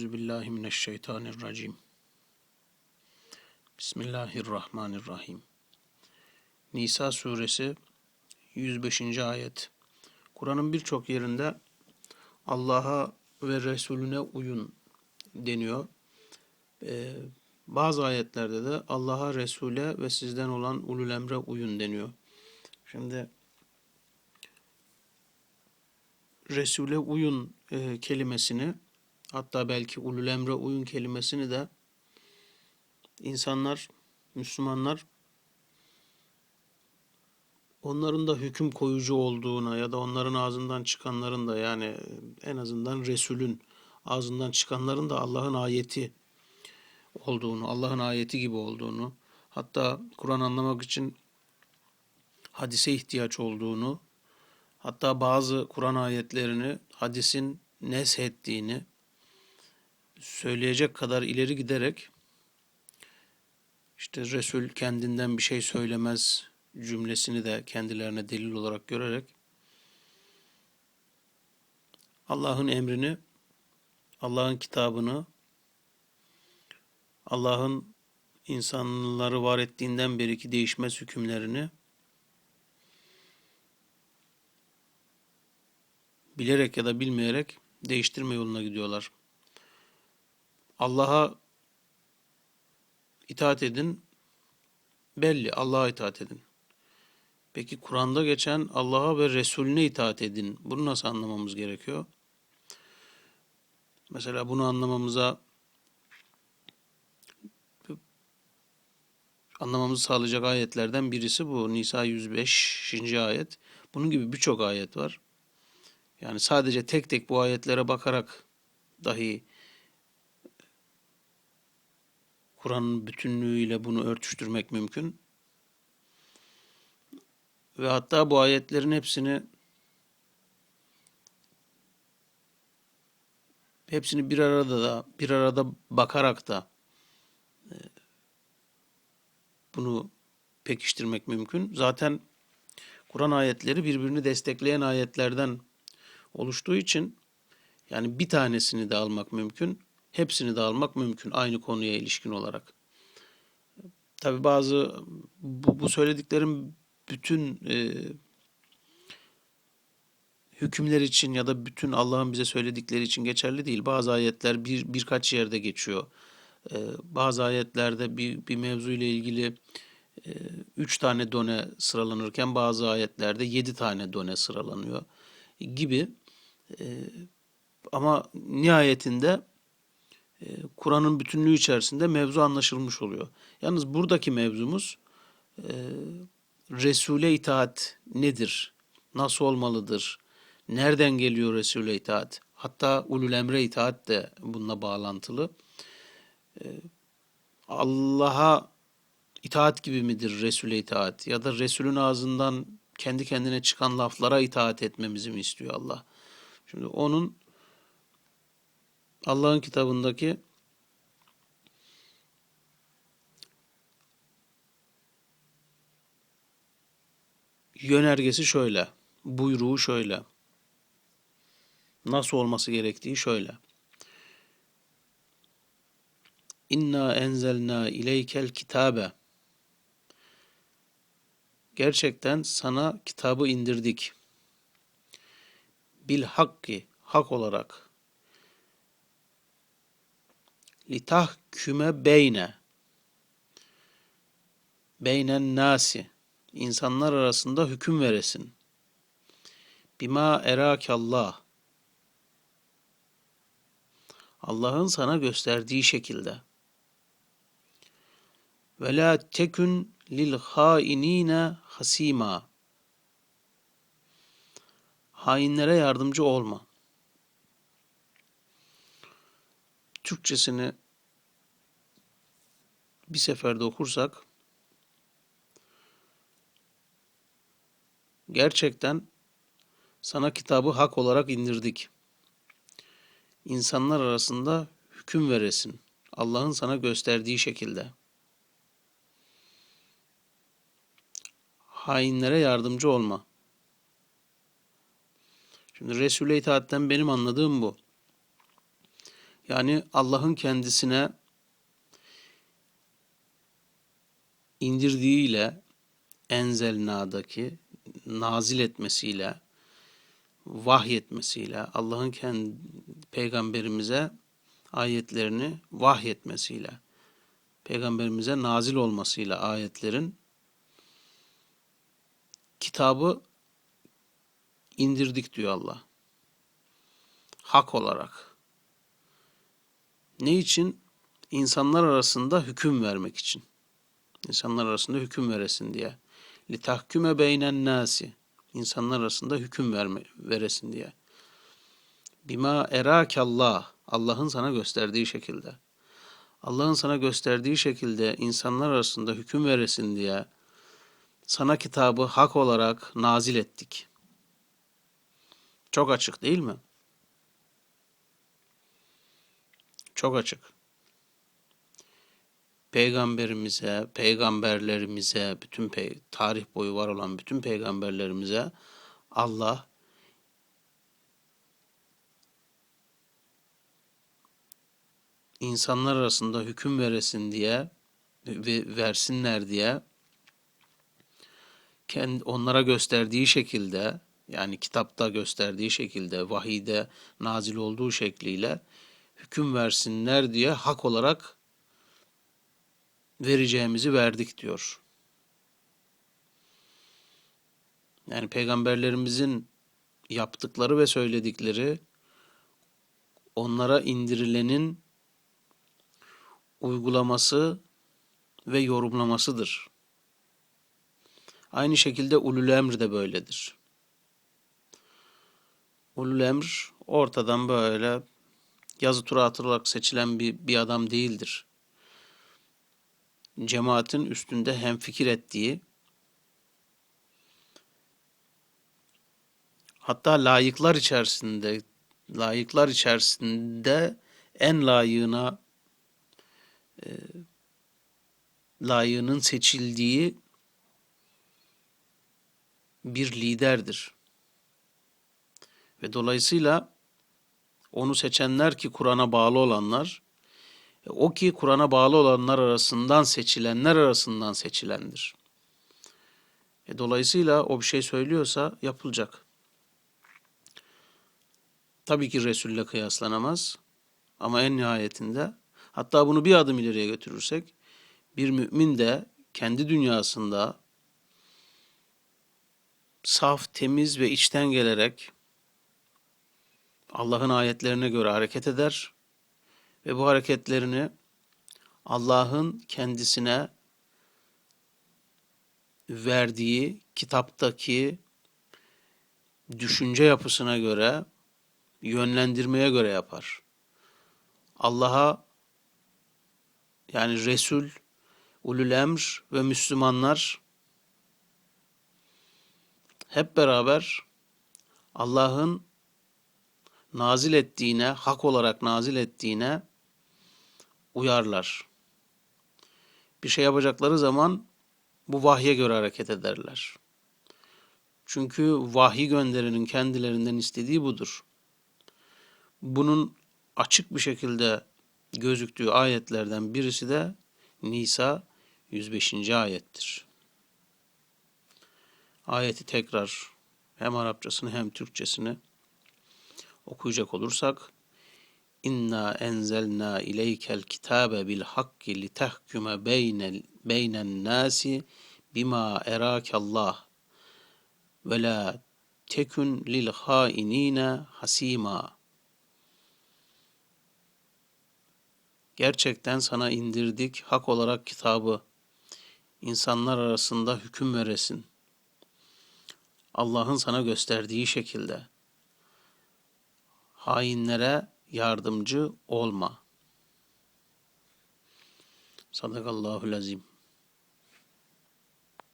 Euzu billahi mineşşeytanirracim. Bismillahirrahmanirrahim. Nisa suresi 105. ayet. Kur'an'ın birçok yerinde Allah'a ve Resulüne uyun deniyor. Ee, bazı ayetlerde de Allah'a, Resul'e ve sizden olan ulul emre uyun deniyor. Şimdi Resul'e uyun e, kelimesini hatta belki ulul emre uyun kelimesini de insanlar, Müslümanlar onların da hüküm koyucu olduğuna ya da onların ağzından çıkanların da yani en azından Resul'ün ağzından çıkanların da Allah'ın ayeti olduğunu, Allah'ın ayeti gibi olduğunu, hatta Kur'an anlamak için hadise ihtiyaç olduğunu, hatta bazı Kur'an ayetlerini hadisin neshettiğini söyleyecek kadar ileri giderek işte Resul kendinden bir şey söylemez cümlesini de kendilerine delil olarak görerek Allah'ın emrini, Allah'ın kitabını, Allah'ın insanları var ettiğinden beriki değişmez hükümlerini bilerek ya da bilmeyerek değiştirme yoluna gidiyorlar. Allah'a itaat edin. Belli Allah'a itaat edin. Peki Kur'an'da geçen Allah'a ve Resulüne itaat edin. Bunu nasıl anlamamız gerekiyor? Mesela bunu anlamamıza anlamamızı sağlayacak ayetlerden birisi bu. Nisa 105. ayet. Bunun gibi birçok ayet var. Yani sadece tek tek bu ayetlere bakarak dahi Kur'an'ın bütünlüğüyle bunu örtüştürmek mümkün. Ve hatta bu ayetlerin hepsini hepsini bir arada da bir arada bakarak da e, bunu pekiştirmek mümkün. Zaten Kur'an ayetleri birbirini destekleyen ayetlerden oluştuğu için yani bir tanesini de almak mümkün, hepsini de almak mümkün aynı konuya ilişkin olarak. Tabi bazı bu, bu söylediklerim bütün e, hükümler için ya da bütün Allah'ın bize söyledikleri için geçerli değil. Bazı ayetler bir birkaç yerde geçiyor. E, bazı ayetlerde bir, bir mevzu ile ilgili e, üç tane done sıralanırken bazı ayetlerde yedi tane done sıralanıyor gibi. E, ama nihayetinde Kur'an'ın bütünlüğü içerisinde mevzu anlaşılmış oluyor. Yalnız buradaki mevzumuz e, Resul'e itaat nedir? Nasıl olmalıdır? Nereden geliyor Resul'e itaat? Hatta ulul emre itaat de bununla bağlantılı. E, Allah'a itaat gibi midir Resul'e itaat? Ya da Resul'ün ağzından kendi kendine çıkan laflara itaat etmemizi mi istiyor Allah? Şimdi onun Allah'ın kitabındaki yönergesi şöyle, buyruğu şöyle. Nasıl olması gerektiği şöyle. İnna enzelna ileykel kitabe. Gerçekten sana kitabı indirdik. Bil hakki, hak olarak. Litahküme beyne. Beynen nasi insanlar arasında hüküm veresin. Bima erakallah. Allah'ın sana gösterdiği şekilde. Ve la tekün lil hainine hasima. Hainlere yardımcı olma. Türkçesini bir seferde okursak Gerçekten sana kitabı hak olarak indirdik. İnsanlar arasında hüküm veresin. Allah'ın sana gösterdiği şekilde. Hainlere yardımcı olma. Şimdi Resul'e itaatten benim anladığım bu. Yani Allah'ın kendisine indirdiğiyle enzelna'daki nazil etmesiyle vahyetmesiyle Allah'ın kendi peygamberimize ayetlerini vahyetmesiyle peygamberimize nazil olmasıyla ayetlerin kitabı indirdik diyor Allah. Hak olarak. Ne için? İnsanlar arasında hüküm vermek için. İnsanlar arasında hüküm veresin diye. Litahküme beynen nasi. İnsanlar arasında hüküm verme, veresin diye. Bima erakallah. Allah'ın sana gösterdiği şekilde. Allah'ın sana gösterdiği şekilde insanlar arasında hüküm veresin diye sana kitabı hak olarak nazil ettik. Çok açık değil mi? Çok açık. Peygamberimize, peygamberlerimize, bütün pey tarih boyu var olan bütün peygamberlerimize Allah insanlar arasında hüküm veresin diye ve versinler diye kendi onlara gösterdiği şekilde yani kitapta gösterdiği şekilde vahide nazil olduğu şekliyle hüküm versinler diye hak olarak vereceğimizi verdik diyor. Yani peygamberlerimizin yaptıkları ve söyledikleri onlara indirilenin uygulaması ve yorumlamasıdır. Aynı şekilde ulul emr de böyledir. Ulul emr ortadan böyle yazı tura atılarak seçilen bir, bir adam değildir. Cemaatin üstünde hem fikir ettiği, hatta layıklar içerisinde, layıklar içerisinde en layığına e, layığının seçildiği bir liderdir. Ve dolayısıyla onu seçenler ki Kur'an'a bağlı olanlar, e, o ki Kur'an'a bağlı olanlar arasından seçilenler arasından seçilendir. E dolayısıyla o bir şey söylüyorsa yapılacak. Tabii ki Resul'le kıyaslanamaz ama en nihayetinde hatta bunu bir adım ileriye götürürsek bir mümin de kendi dünyasında saf, temiz ve içten gelerek Allah'ın ayetlerine göre hareket eder ve bu hareketlerini Allah'ın kendisine verdiği kitaptaki düşünce yapısına göre yönlendirmeye göre yapar. Allah'a yani Resul, ulul emr ve Müslümanlar hep beraber Allah'ın nazil ettiğine, hak olarak nazil ettiğine uyarlar. Bir şey yapacakları zaman bu vahye göre hareket ederler. Çünkü vahiy gönderinin kendilerinden istediği budur. Bunun açık bir şekilde gözüktüğü ayetlerden birisi de Nisa 105. ayettir. Ayeti tekrar hem Arapçasını hem Türkçesini okuyacak olursak İnna enzelna ileykel kitabe bil hakki li tahkume beynel beynen nasi bima erakallah ve la tekun lil hainine hasima. Gerçekten sana indirdik hak olarak kitabı. insanlar arasında hüküm veresin. Allah'ın sana gösterdiği şekilde hainlere yardımcı olma. Sadakallahu lazim.